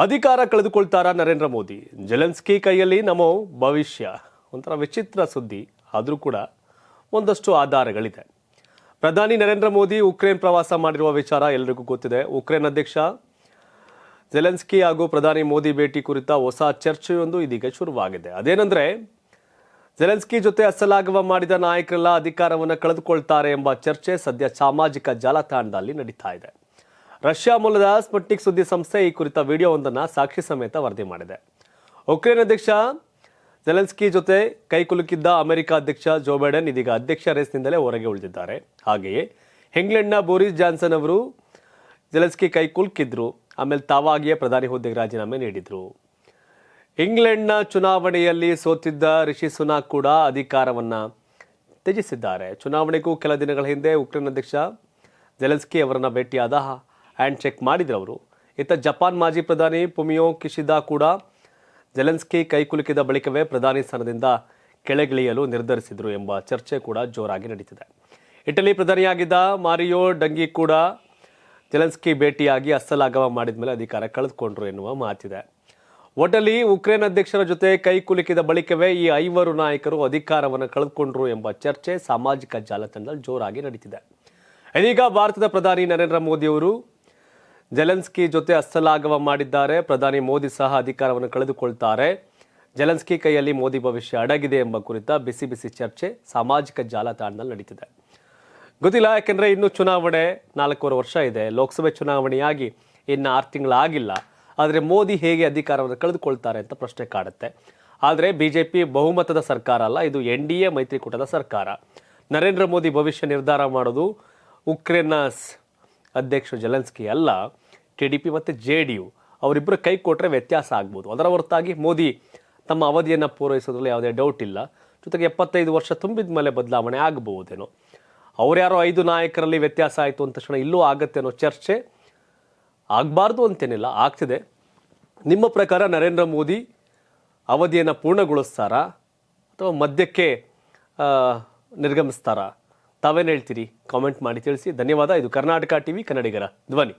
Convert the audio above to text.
ಅಧಿಕಾರ ಕಳೆದುಕೊಳ್ತಾರ ನರೇಂದ್ರ ಮೋದಿ? ಜೆಲೆನ್ಸ್ಕಿ ಕೈಯಲ್ಲಿ ನಮೋ ಭವಿಷ್ಯ. ಒಂಥರ ವಿಚಿತ್ರ ಸುದ್ದಿ. ಆದರೂ ಕೂಡ ಒಂದಷ್ಟು ಆಧಾರಗಳಿದೆ. ಪ್ರಧಾನಿ ನರೇಂದ್ರ ಮೋದಿ ಉಕ್ರೇನ್ ಪ್ರವಾಸ ಮಾಡಿರುವ ವಿಚಾರ ಎಲ್ರಿಗೂ ಗೊತ್ತಿದೆ. ಉಕ್ರೇನ್ ಅಧ್ಯಕ್ಷ ಜೆಲೆನ್ಸ್ಕಿ ಹಾಗೂ ಪ್ರಧಾನಿ ಮೋದಿ ಭೇಟಿ ಕುರಿತ ಹೊಸ ಚರ್ಚೆಯೊಂದು ಇದೀಗ ಶುರುವಾಗಿದೆ. ಅದೇನೆಂದರೆ, ಜೆಲೆನ್ಸ್ಕಿ ಜೊತೆ ಅಸಲಾಗವ ಮಾಡಿದ ನಾಯಕರೆಲ್ಲ ಅಧಿಕಾರವನ್ನು ಕಳೆದುಕೊಳ್ತಾರೆ ಎಂಬ ಚರ್ಚೆ ಸದ್ಯ ಸಾಮಾಜಿಕ ಜಾಲತಾಣದಲ್ಲಿ ನಡೀತಾ ಇದೆ. ರಷ್ಯಾ ಮೂಲದ ಸ್ಪುಟ್ನಿಕ್ ಸುದ್ದಿ ಸಂಸ್ಥೆ ಈ ಕುರಿತ ವಿಡಿಯೋವೊಂದನ್ನು ಸಾಕ್ಷಿ ಸಮೇತ ವರದಿ ಮಾಡಿದೆ. ಉಕ್ರೇನ್ ಅಧ್ಯಕ್ಷ ಜೆಲೆನ್ಸ್ಕಿ ಜೊತೆ ಕೈಕುಲುಕಿದ್ದ ಅಮೆರಿಕ ಅಧ್ಯಕ್ಷ ಜೋ ಬೈಡನ್ ಇದೀಗ ಅಧ್ಯಕ್ಷ ರೇಸ್ನಿಂದಲೇ ಹೊರಗೆ ಉಳಿದಿದ್ದಾರೆ. ಹಾಗೆಯೇ ಇಂಗ್ಲೆಂಡ್ನ ಬೋರಿಸ್ ಜಾನ್ಸನ್ ಅವರು ಜೆಲೆನ್ಸ್ಕಿ ಕೈಕುಲುಕಿದ್ರು ಆಮೇಲೆ ತಾವಾಗಿಯೇ ಪ್ರಧಾನಿ ಹುದ್ದೆಗೆ ರಾಜೀನಾಮೆ ನೀಡಿದರು. ಇಂಗ್ಲೆಂಡ್ನ ಚುನಾವಣೆಯಲ್ಲಿ ಸೋತಿದ್ದ ರಿಷಿ ಸುನಾಕ್ ಕೂಡ ಅಧಿಕಾರವನ್ನು ತ್ಯಜಿಸಿದ್ದಾರೆ. ಚುನಾವಣೆಗೂ ಕೆಲ ದಿನಗಳ ಹಿಂದೆ ಉಕ್ರೇನ್ ಅಧ್ಯಕ್ಷ ಜೆಲೆನ್ಸ್ಕಿ ಅವರನ್ನು ಭೇಟಿಯಾದ ಹ್ಯಾಂಡ್ ಚೆಕ್ ಮಾಡಿದ್ರು ಅವರು. ಇತ್ತ ಜಪಾನ್ ಮಾಜಿ ಪ್ರಧಾನಿ ಪುಮಿಯೋ ಕಿಶಿದಾ ಕೂಡ ಜೆಲೆನ್ಸ್ಕಿ ಕೈಕುಲುಕಿದ ಬಳಿಕವೇ ಪ್ರಧಾನಿ ಸ್ಥಾನದಿಂದ ಕೆಳಗಿಳಿಯಲು ನಿರ್ಧರಿಸಿದ್ರು ಎಂಬ ಚರ್ಚೆ ಕೂಡ ಜೋರಾಗಿ ನಡೀತಿದೆ. ಇಟಲಿ ಪ್ರಧಾನಿಯಾಗಿದ್ದ ಮಾರಿಯೋ ಡಂಗಿ ಕೂಡ ಜೆಲೆನ್ಸ್ಕಿ ಭೇಟಿಯಾಗಿ ಅಸ್ಸಲಾಗವ ಮಾಡಿದ ಮೇಲೆ ಅಧಿಕಾರ ಕಳೆದುಕೊಂಡ್ರು ಎನ್ನುವ ಮಾತಿದೆ. ಒಟ್ಟಲ್ಲಿ ಉಕ್ರೇನ್ ಅಧ್ಯಕ್ಷರ ಜೊತೆ ಕೈ ಕುಲುಕಿದ ಬಳಿಕವೇ ಈ ಐವರು ನಾಯಕರು ಅಧಿಕಾರವನ್ನು ಕಳೆದುಕೊಂಡ್ರು ಎಂಬ ಚರ್ಚೆ ಸಾಮಾಜಿಕ ಜಾಲತಾಣದಲ್ಲಿ ಜೋರಾಗಿ ನಡೀತಿದೆ. ಇದೀಗ ಭಾರತದ ಪ್ರಧಾನಿ ನರೇಂದ್ರ ಮೋದಿ ಅವರು ಜೆಲೆನ್ಸ್ಕಿ ಜೊತೆ ಅಸ್ಸಲಾಗವ ಮಾಡಿದ್ದಾರೆ. ಪ್ರಧಾನಿ ಮೋದಿ ಸಹ ಅಧಿಕಾರವನ್ನು ಕಳೆದುಕೊಳ್ತಾರೆ. ಜೆಲೆನ್ಸ್ಕಿ ಕೈಯಲ್ಲಿ ಮೋದಿ ಭವಿಷ್ಯ ಅಡಗಿದೆ ಎಂಬ ಕುರಿತ ಬಿಸಿ ಬಿಸಿ ಚರ್ಚೆ ಸಾಮಾಜಿಕ ಜಾಲತಾಣದಲ್ಲಿ ನಡೀತಿದೆ. ಗೊತ್ತಿಲ್ಲ, ಯಾಕೆಂದರೆ ಇನ್ನು ಚುನಾವಣೆ ನಾಲ್ಕೂವರೆ ವರ್ಷ ಇದೆ. ಲೋಕಸಭೆ ಚುನಾವಣೆಯಾಗಿ ಇನ್ನು ಆರು ತಿಂಗಳಾಗಿಲ್ಲ ಆದರೆ ಮೋದಿ ಹೇಗೆ ಅಧಿಕಾರವನ್ನು ಕಳೆದುಕೊಳ್ತಾರೆ ಅಂತ ಪ್ರಶ್ನೆ ಕಾಡುತ್ತೆ. ಆದರೆ ಬಿ ಜೆ ಪಿ ಬಹುಮತದ ಸರ್ಕಾರ ಅಲ್ಲ, ಇದು ಎನ್ ಡಿ ಎ ಮೈತ್ರಿಕೂಟದ ಸರ್ಕಾರ. ನರೇಂದ್ರ ಮೋದಿ ಭವಿಷ್ಯ ನಿರ್ಧಾರ ಮಾಡೋದು ಉಕ್ರೇನ್ನ ಅಧ್ಯಕ್ಷ ಜೆಲೆನ್ಸ್ಕಿ ಅಲ್ಲ. ಟಿ ಡಿ ಪಿ ಮತ್ತು ಜೆ ಡಿ ಯು ಅವರಿಬ್ಬರು ಕೈ ಕೊಟ್ಟರೆ ವ್ಯತ್ಯಾಸ ಆಗ್ಬೋದು. ಅದರ ಹೊರತಾಗಿ ಮೋದಿ ತಮ್ಮ ಅವಧಿಯನ್ನು ಪೂರೈಸೋದ್ರಲ್ಲಿ ಯಾವುದೇ ಡೌಟ್ ಇಲ್ಲ. ಜೊತೆಗೆ ಎಪ್ಪತ್ತೈದು ವರ್ಷ ತುಂಬಿದ ಮೇಲೆ ಬದಲಾವಣೆ ಆಗಬಹುದೇನೋ. ಅವ್ರ್ಯಾರೋ ಐದು ನಾಯಕರಲ್ಲಿ ವ್ಯತ್ಯಾಸ ಆಯಿತು ಅಂತ ತಕ್ಷಣ ಇಲ್ಲೂ ಆಗತ್ತೆ ಅನ್ನೋ ಚರ್ಚೆ ಆಗಬಾರ್ದು ಅಂತೇನಿಲ್ಲ, ಆಗ್ತಿದೆ. ನಿಮ್ಮ ಪ್ರಕಾರ ನರೇಂದ್ರ ಮೋದಿ ಅವಧಿಯನ್ನು ಪೂರ್ಣಗೊಳಿಸ್ತಾರಾ ಅಥವಾ ಮಧ್ಯಕ್ಕೆ ನಿರ್ಗಮಿಸ್ತಾರಾ? ತಾವೇನು ಹೇಳ್ತೀರಿ? ಕಾಮೆಂಟ್ ಮಾಡಿ ತಿಳಿಸಿ. ಧನ್ಯವಾದ. ಇದು ಕರ್ನಾಟಕ ಟಿವಿ ಕನ್ನಡಿಗರ ಧ್ವನಿ.